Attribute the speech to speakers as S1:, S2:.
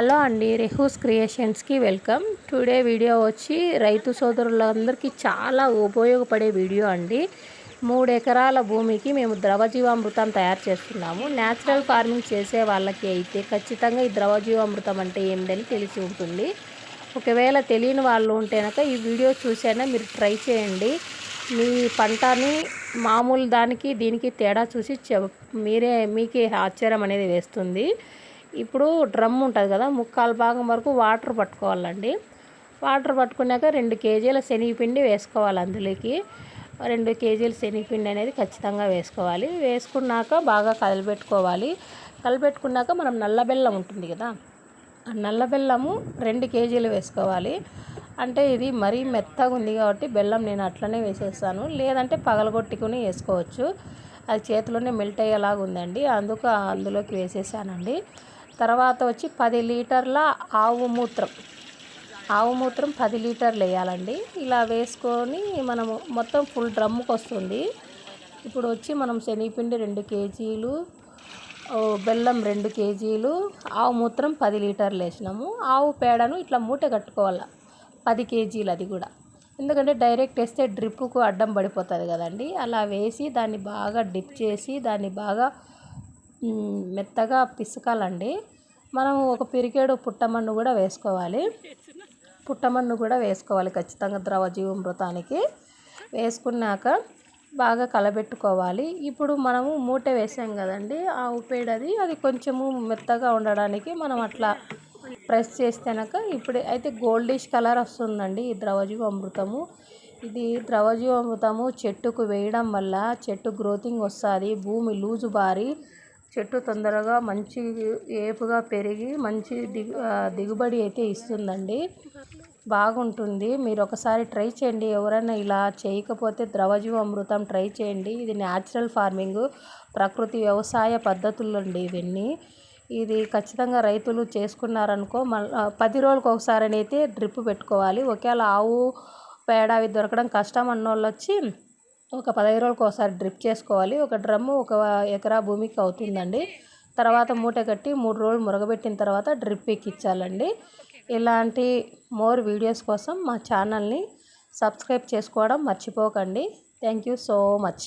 S1: Hello అండి రెహూస్ క్రియేషన్స్కి వెల్కమ్. టుడే వీడియో వచ్చి రైతు సోదరులందరికీ చాలా ఉపయోగపడే వీడియో అండి. మూడు ఎకరాల భూమికి మేము ద్రవజీవామృతం తయారు చేస్తున్నాము. న్యాచురల్ ఫార్మింగ్ చేసే వాళ్ళకి అయితే ఖచ్చితంగా ఈ ద్రవజీవామృతం అంటే ఏంటని తెలిసి ఉంటుంది. ఒకవేళ తెలియని వాళ్ళు ఉంటేనక ఈ వీడియో చూసైనా మీరు ట్రై చేయండి. మీ పంటని మామూలు దానికి దీనికి తేడా చూసి మీరే మీకే ఆశ్చర్యం అనేది వేస్తుంది. ఇప్పుడు డ్రమ్ ఉంటుంది కదా ముక్కాలు భాగం వరకు వాటర్ పట్టుకోవాలండి. వాటర్ పట్టుకున్నాక రెండు కేజీల శనగపిండి వేసుకోవాలి అందులోకి. రెండు కేజీల శనగపిండి అనేది ఖచ్చితంగా వేసుకోవాలి. వేసుకున్నాక బాగా కలిపెట్టుకోవాలి కలిపెట్టుకున్నాక మనం నల్ల బెల్లం ఉంటుంది కదా ఆ నల్ల బెల్లము రెండు కేజీలు వేసుకోవాలి. అంటే ఇది మరీ మెత్తగా ఉంది కాబట్టి బెల్లం నేను అట్లనే వేసేస్తాను. లేదంటే పగలగొట్టుకుని వేసుకోవచ్చు. అది చేతిలోనే మెల్ట్ అయ్యేలాగా ఉందండి. అందుకు అందులోకి వేసేసానండి. తర్వాత వచ్చి పది లీటర్ల ఆవు మూత్రం. ఆవు మూత్రం పది లీటర్లు వేయాలండి. ఇలా వేసుకొని మనము మొత్తం ఫుల్ డ్రమ్ముకు వస్తుంది. ఇప్పుడు వచ్చి మనం శనగపిండి రెండు కేజీలు బెల్లం రెండు కేజీలు ఆవు మూత్రం పది లీటర్లు వేసినాము. ఆవు పేడను ఇట్లా మూట కట్టుకోవాలి పది కేజీలు అది కూడా. ఎందుకంటే డైరెక్ట్ వేస్తే డ్రిప్పుకు అడ్డం పడిపోతుంది కదండి. అలా వేసి దాన్ని బాగా డిప్ చేసి దాన్ని బాగా మెత్తగా పిసకాలండి. మనం ఒక పిరికేడు పుట్టమన్ను కూడా వేసుకోవాలి. పుట్టమన్ను కూడా వేసుకోవాలి ఖచ్చితంగా ద్రవ జీవమృతానికి వేసుకున్నాక బాగా కలబెట్టుకోవాలి. ఇప్పుడు మనము మూట వేసాం కదండి ఆ ఉప్పేడది అది కొంచెము మెత్తగా ఉండడానికి మనం అట్లా ప్రెస్ చేస్తేనక ఇప్పుడు అయితే గోల్డిష్ కలర్ వస్తుందండి ఈ ద్రవజీవ అమృతము ఇది ద్రవజీవ అమృతము చెట్టుకు వేయడం వల్ల చెట్టు గ్రోతింగ్ వస్తుంది భూమి లూజు బారి చెట్టు తొందరగా మంచి ఏపుగా పెరిగి మంచి దిగు దిగుబడి అయితే ఇస్తుందండి. బాగుంటుంది. మీరు ఒకసారి ట్రై చేయండి. ఎవరైనా ఇలా చేయకపోతే ద్రవజీవామృతం ట్రై చేయండి. ఇది న్యాచురల్ ఫార్మింగ్ ప్రకృతి వ్యవసాయ పద్ధతులు అండి ఇవన్నీ. ఇది ఖచ్చితంగా రైతులు చేసుకున్నారనుకో మళ్ళీ పది రోజులకు ఒకసారి అయితే డ్రిప్ పెట్టుకోవాలి. ఒకవేళ ఆవు పేడ అవి దొరకడం కష్టం అన్నోళ్ళు వచ్చి ఒక పదహైదు రోజులకు ఒకసారి డ్రిప్ చేసుకోవాలి. ఒక డ్రమ్ము ఒక ఎకరా భూమికి అవుతుందండి. తర్వాత మూట కట్టి మూడు రోజులు మురగబెట్టిన తర్వాత డ్రిప్ ఎక్కించాలండి. ఇలాంటి మోర్ వీడియోస్ కోసం మా ఛానల్ని సబ్స్క్రైబ్ చేసుకోవడం మర్చిపోకండి. Thank you so much.